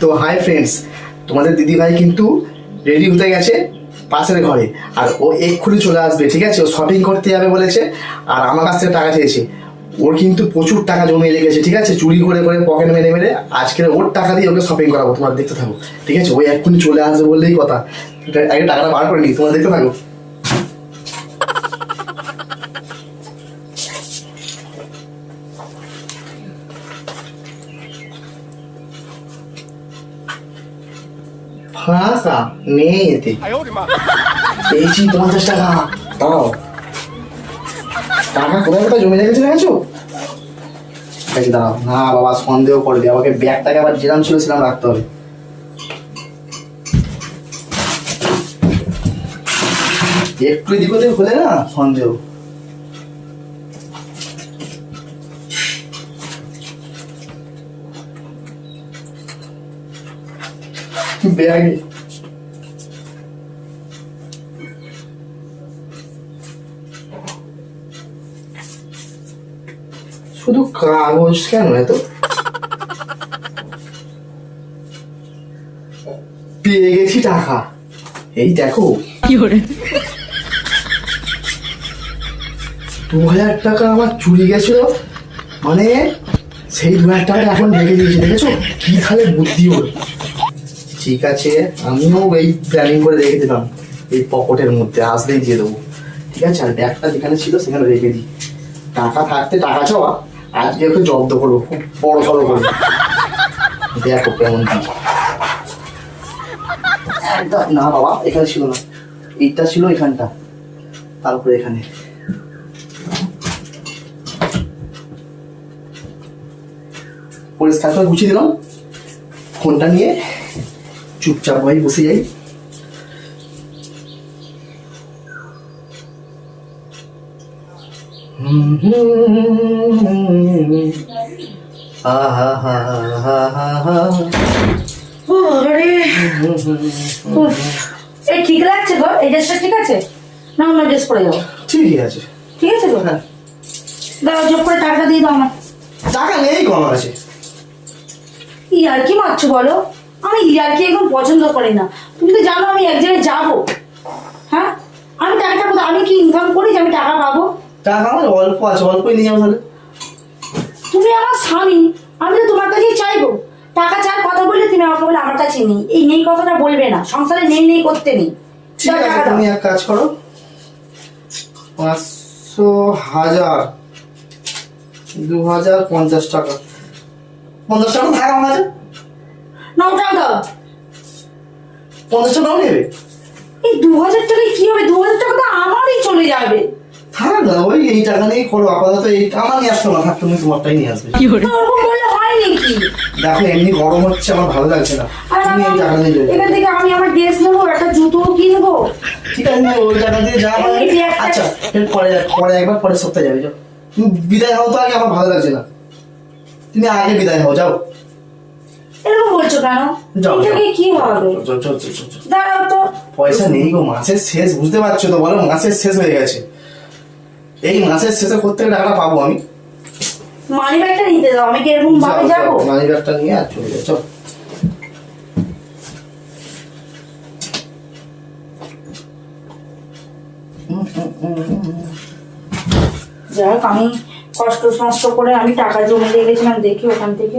তো hi friends তোমাদের দিদিভাই কিন্তু রেডি হতে গেছে পাশের ঘরে। আর ও এক্ষুনি চলে আসবে, ঠিক আছে? ও শপিং করতে যাবে বলেছে, আর আমার কাছ থেকে টাকা চেয়েছে। ওর কিন্তু প্রচুর টাকা জমে লেগেছে ঠিক আছে? চুরি করে করে পকেট মেরে মেরে আজকে ওর টাকা দিয়ে ওকে শপিং করাবো, তোমার দেখতে থাকো, ঠিক আছে? ওই এক্ষুনি চলে আসবে বললেই কথা। আগে টাকাটা বার করে নি তোমরা দেখতে থাকো। ফাঁকা নেই এতে পেয়েছি পঞ্চাশ টাকা। দাও টাকা কোথায় কোথায় জমে রেখেছে দেখেছ এই দাঁড়াও। না, বাবা, সন্দেহ করবে আমাকে ব্যাগটাকে আবার যেরাম ছিল সেরাম রাখতে হবে। একটু এদিক ওদিক হলে না সন্দেহ। ব্যাগে। শুধু কাগজ কেন এত? পেয়ে গেছি টাকা। এই দেখো। দু হাজার টাকা আমার চুরি গেছিল মানে সেই দু হাজার টাকা এখন রেখে দিয়েছি দেখেছ? কি তাহলে বুদ্ধি ওর। ঠিক আছে, আমিও এই প্ল্যানিং করে রেখে দিলাম। এই পকেটের মধ্যে আসলেই দিয়ে দেবো। ঠিক আছে, আর ব্যাগটা যেখানে ছিল সেখানে রেখে দিই। টাকা থাকতে টাকা চাওয়া, আজকে ওকে জব্দ করব, খুব বড় সড়ো করব। দেখো কেমন কি একদম, না বাবা, এখানে ছিল না। এইটা ছিল এখানটা, তারপরে এখানে। পরিষ্কার করে গুছিয়ে দিলাম, ফোনটা নিয়ে। চুপচাপ ভাই বসে যাই। এই ঠিক লাগছে গো এই ড্রেসটা ঠিক আছে? না অন্য ড্রেস পরে ঠিকই আছে। ঠিক আছে গো? হ্যাঁ। দাও জব করে টাকাটা দিয়ে দাও আমার টাকা নেই গো আমার কাছে। ইয়ার কি মারছো বলো? আমি ইয়ার কি এখন পছন্দ করি না। তুমি তো জানো আমি এক জায়গায় যাব। হ্যাঁ? আমি টাকাটা কোথায় আমি কি ইনকাম করি যে আমি টাকা পাবো? টাকা আমার অল্প আছে অল্পই নিয়ে যাব তাহলে। তুমি আমার স্বামী আমি তো তোমার কাছেই চাইব। টাকা চার কথা বললে তুমি আমাকে বলে আমার কাছে নেই। এই নেই কথাটা বলবে না। সংসারে নেই নেই করতে নেই। ঠিক আছে তুমি এক কাজ করো। পাঁচশো হাজার দু হাজার পঞ্চাশ টাকা। পঞ্চাশ টাকা থাক আমার কাছে। নাও টাকা দাও পঞ্চাশ টাকাও নেবে এই দু হাজার টাকায় কি হবে? দু হাজার টাকা তো আমারই চলে যাবে। থাক না ওই এই টাকা নিয়ে করো আপাতত এই আমার নিয়ে আসতো না থাক তুমি তোমারটাই নিয়ে আসবে। ওরকম বললে হয় নাকি? দেখো এমনি গরম হচ্ছে আমার ভালো লাগছে না। তুমি এই টাকা নিয়ে যাবে এখান থেকে আমি আমার ড্রেস নেব একটা জুতো কিনবো। ঠিক আছে ওই টাকা দিয়ে যা ব্যাগটা- আচ্ছা এর পরে পরে একবার পরের সপ্তাহে যাবে যাও। তুমি বিদায় হও তো আগে আমার ভালো লাগছে না। তুমি আগে বিদায় হও যাও। এরকম বলছো কেন? এটাকে কি হবে। দাঁড়াও তো। পয়সা নেই গো মাসের শেষ বুঝতে পারছ তো বলো মাসের শেষ হয়ে গেছে। এই মাসের শেষে করতে টাকাটা পাবো আমি। মানি ব্যাগটা নিতে দাও আমি কি এরকম ভাবে যাব? মানি ব্যাগটা নিয়ে আর চলে যাও যাই হোক আমি কষ্ট সষ্ট করে আমি টাকা জমে দিয়ে গেছিলাম দেখি ওখান থেকে।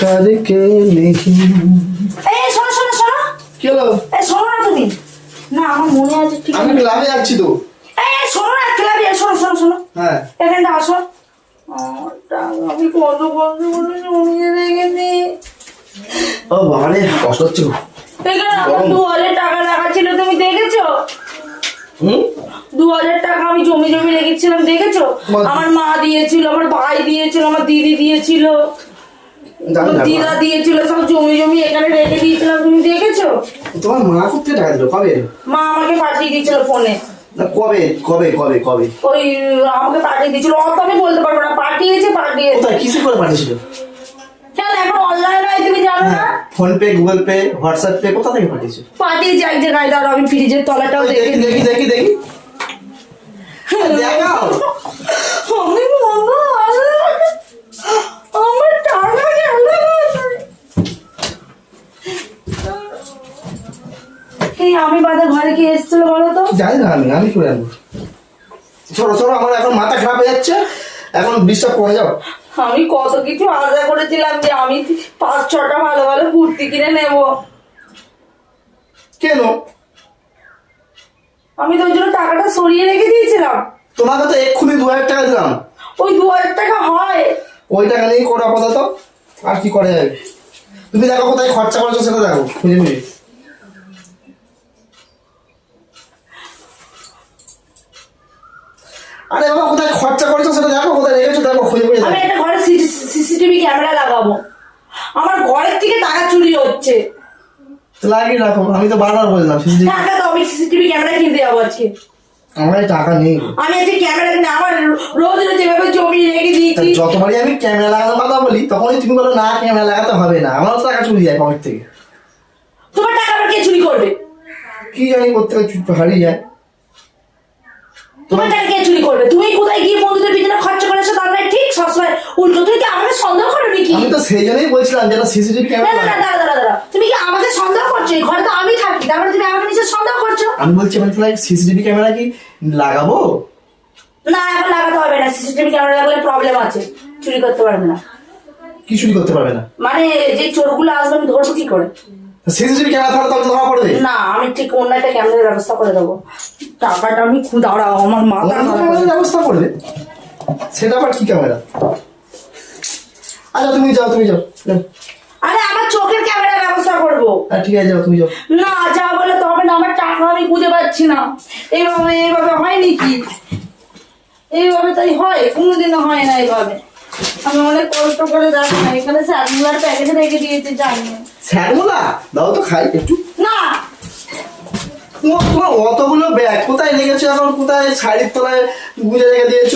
কারকে লিখি এই শোনো শোনো শোনো কি হলো? এই শোনো না তুমি। না আমার মনে আছে ঠিক আমি ক্লাবে যাচ্ছি তো। এই শোনো না ক্লাবে শোনো শোনো শোনো হ্যাঁ। এখানটা আসো। আচ্ছা, আমি কত কষ্ট করে জমিয়ে রেখেছি। ও বাবারে কষ্ট হচ্ছে এখানে আমার দু হাজার টাকা রাখা ছিল তুমি দেখেছ? দু হাজার টাকা আমি জমি জমি রেখেছিলাম দেখেছ? আমার মা দিয়েছিল আমার ভাই দিয়েছিল আমার দিদি দিয়েছিল। দিদা দিয়েছিল সব জমি জমি এখানে রেখে দিয়েছিলাম তুমি দেখেছ? তোমার মা করতে টাকা দিল কবে মা আমাকে পাঠিয়ে দিয়েছিল ফোনে। কবে? কবে কবে কবে? ওই আমাকে পাঠিয়ে দিয়েছিল। অত আমি বলতে পারব না পাঠিয়েছে করে পাঠিয়েছিল? এখন অনলাইন হয় তুমি জানো না? PhonePe Google Pay WhatsApp pay কোথা থেকে পাঠিয়েছো? পাঠিয়েছে এক জায়গায় দাঁড়ো আমি ফ্রিজের তলাটাও দেখে দেখি দেখি দেখি দেখি। দেখাও আমি বাবা আমার টাকা গেল এই আমি বাদে ঘরে কি এসেছিল বলো তো? জানি না আমি আমি করে আনব সরো সরো আমার এখন মাথা খারাপ হয়ে যাচ্ছে। এখন ডিস্টার্ব করে যাও। আমি কত কিছু আশা করেছিলাম যে আমি পাঁচ ছটা ভালো ভালো কুর্তি কিনে নেব। কেন? আমি তো ওই জন্য টাকাটা সরিয়ে রেখে দিয়েছিলাম। তোমাকে তো এক্ষুনি দু হাজার টাকা দিলাম। ওই দু হাজার টাকা হয়। ওই টাকা নিয়েই করো আপাতত। আর কি করা যাবে? তুমি দেখো কোথায় খরচা করছ সেটা দেখো খুঁজে খুঁজে আরে বাবা কোথায় খরচা করেছ সেটা দেখো কোথায় রেখেছো দেখো খুঁজে খুঁজে আমি দেখো একটা ঘরে সিসিটিভি ক্যামেরা লাগাবো। আমার ঘরের থেকে টাকা চুরি হচ্ছে। লাগিয়ে রাখো আমি তো বারবার বললাম সিসিটিভি টাকা তো আমি সিসিটিভি ক্যামেরা কিনতে যাব আজকে। আমার টাকা নেই। আমি আজকে ক্যামেরা কিনে আমার রোজ রোজ যেভাবে জমিয়ে রেখে দিয়েছি। যতবারই আমি ক্যামেরা লাগানোর কথা বলি তখনই তুমি বলো না ক্যামেরা লাগাতে হবে না। আমারও টাকা চুরি যায় পকেট থেকে। তোমার টাকা আবার কে চুরি করবে? কি জানি করতে হারিয়ে যায়। তোমার টাকা কে চুরি করবে? তুমি কোথায় গিয়ে বন্ধুদের পিছনে খরচা করেছ তার মানে ঠিক সবসময় উল্টো তুমি কি আমাকে সন্দেহ করো নাকি আমি তো সেই জন্যই বলছিলাম যেন সিসিটিভি না ক্যামেরা না না। দাঁড়া দাঁড়া দাঁড়া তুমি কি আমাকে সন্দেহ করছ? এই ঘরে তো আমি থাকি। তারপরে তুমি আমাকে নিশ্চয় সন্দেহ করছ? আমি বলছি মানে তাহলে সিসিটিভি ক্যামেরা কি লাগাবো? না এখন লাগাতে হবে না। সিসিটিভি ক্যামেরা লাগালে প্রবলেম আছে। চুরি করতে পারবে না। কি চুরি করতে পারবে না? মানে যে চোরগুলো আসবে আমি ধরবো কি করে? সিসিটিভি ক্যামেরা তাহলে তখন ধরা পড়বে না আমি ঠিক অন্য একটা ক্যামেরার ব্যবস্থা করে দেবো। টাকাটা আমি খুব দাঁড়াও আমার মাথা ব্যবস্থা করবে? সেটা আবার কি ক্যামেরা আচ্ছা তুমি যাও তুমি যাও। আরে আমার চোখের ক্যামেরার ব্যবস্থা করব। হ্যাঁ ঠিক আছে যাও তুমি যাও। না যা বলে তো হবে না আমার টাকা আমি খুঁজে পাচ্ছি না। এইভাবে এইভাবে হয় নাকি? এইভাবে তাই হয় কোনোদিনও হয় না এইভাবে। আমি অনেক কষ্ট করে দেখো না এখানে স্যারগুলার প্যাকেটে রেখে দিয়েছে জানি। না। স্যারমোলা? দাও তো খাই একটু। না তোমার তোমার অতগুলো ব্যাগ কোথায় এখন? কোথায় শাড়ির তলায় গুজে রেখে দিয়েছ?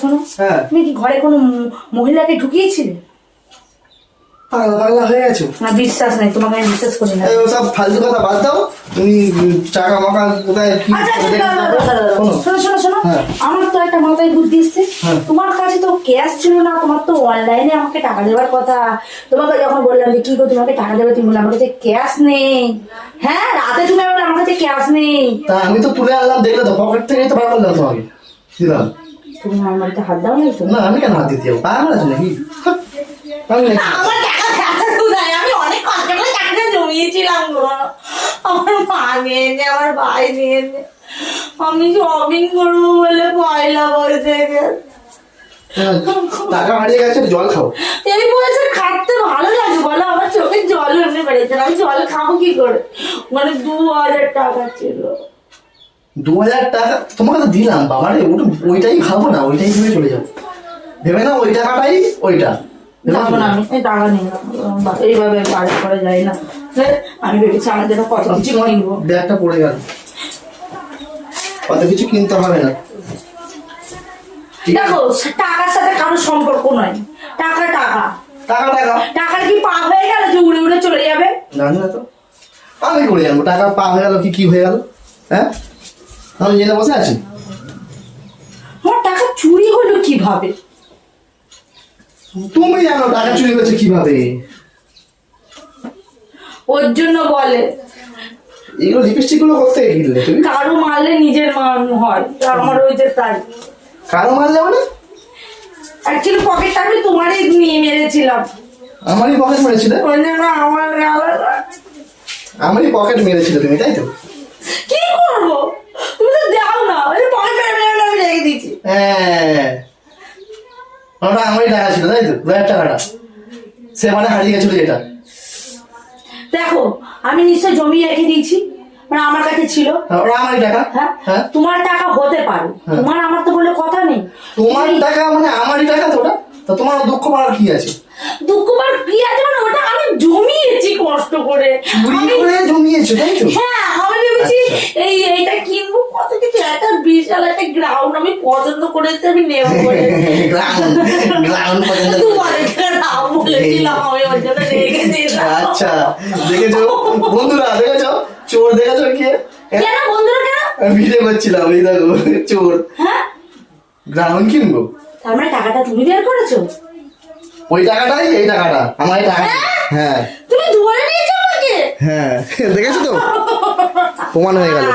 শোনো। হ্যাঁ। তুমি কি ঘরে কোনো মহিলাকে ঢুকিয়েছিলে? পাগলা পাগলা হয়ে গেছো। না বিশ্বাস নেই তোমাকে আমি বিশ্বাস করি না। সব ফালতু কথা বাদ দাও। তুমি টাকা মাকা কোথায় কি আচ্ছা আচ্ছা। শোনো। শোনো শোনো হ্যাঁ। আমার তো একটা মাথায় বুদ্ধি এসছে। হ্যাঁ। তোমার কাছে তো ক্যাশ ছিল না তোমার তো অনলাইনে আমাকে টাকা দেওয়ার কথা। তোমাকে যখন বললাম যে কি গো তোমাকে টাকা দেবে? তুমি বললে আমার কাছে ক্যাশ নেই। হ্যাঁ রাতে তুমি বললে আমার কাছে ক্যাশ নেই। তা আমি তো তুলে আনলাম দেখলে তো পকেট থেকে তো বার করলাম তোমাকে। দিলাম তুমি আমার হাত দাও না আমি কেন হাত দিতে যাব? পাগল আছে নাকি? আমার টাকা কাছে তো নাই আমি অনেক কষ্ট করে জমিয়েছিলাম গো। আমার মা নিয়েছে আমার ভাই নিয়েছে আমি শপিং করব বলে পয়লা বলতে গেছে টাকা হারিয়ে গেছে জল খাও। এই বয়সে খাটতে ভালো লাগে বলো আমার চোখে জল বেড়েছে আমি জল খাব কি করে? মানে দু হাজার টাকা ছিল। দু হাজার টাকা? তোমাকে তো দিলাম বাবা রে ওটা ওইটাই খাব না ওইটাই ভেবে চলে যাব ভেবে না ওই টাকাটাই ওইটা। যাব না আমি এইভাবে বাড়ি করে যাই না। আমি ভেবেছি আমার জন্য কত কিছু কিনবো। ব্যাগটা পড়ে গেল। কত কিছু কিনতে হবে না। দেখো টাকার সাথে কারোর সম্পর্ক নয়। টাকা টাকা। টাকা টাকা। টাকার কি পা হয়ে গেল যে উড়ে উড়ে চলে যাবে? জানি না তো। আমি করে জানব? টাকা পা হয়ে গেল কি কি হয়ে গেল? হ্যাঁ? আমি জেনে বসে আছি। আমার টাকা চুরি হলো কীভাবে? তুমি জানো টাকা চুরি হয়েছে কীভাবে? ওর জন্য বলে। এগুলো লিপস্টিকগুলো করতে কিনলে তুমি? কারও মারলে নিজের মান হয় তো আমার ওই যে তাই। কারও মাল যাবে না অ্যাকচুয়ালি পকেটটা আমি তোমারই নিয়ে মেরেছিলাম। আমারই পকেট মেরেছিলে? ওই জন্য আমার আমারই পকেট মেরেছিলে তুমি তাই তো? কি করব? তুমি তো দাও না ওই পকেট মেরে আমি রেখে দিয়েছি। হ্যাঁ। ওটা আমারই টাকা ছিল তাই তো? দু হাজার টাকাটা। সে মানে হারিয়ে গেছিল যেটা দেখো আমি নিশ্চয় জমিয়ে রেখে দিয়েছি মানে আমার কাছে ছিল। ওটা আমারই টাকা। হ্যাঁ? হ্যাঁ? তোমার টাকা হতে পারে। হ্যাঁ। তোমার আমার তো বলে কথা নেই। তোমার টাকা মানে আমারই টাকা তো ওটা? তো তোমার দুঃখ পাওয়ার কি আছে? দুঃখবার কি আছে? মানে ওটা আমি জমিয়েছি কষ্ট করে। চুরি করে জমি তাই তো? হ্যাঁ আমি ভেবেছি আচ্ছা। এই এইটা কিনবো কত কিছু একটা গ্রাউন্ড আমি পছন্দ করেছি আমি নেব বলে গ্রাউন্ড গ্রাউন্ড পর্যন্ত তোমার বলেছিলাম আমি ওর জন্য আচ্ছা দেখেছ? বন্ধুরা দেখেছ? চোর দেখেছ কি? কেন বন্ধুরা কেন? আমি ভিডিও করছিলাম এই দেখো চোর। হ্যাঁ? গ্রাউন্ড কিনবো? তার মানে টাকাটা তুমি বের করেছ? ওই টাকাটাই এই টাকাটা আমার এই টাকা হ্যাঁ? তুমি ধরে নিয়েছো আমাকে? হ্যাঁ দেখেছ তো? প্রমাণ হয়ে গেল।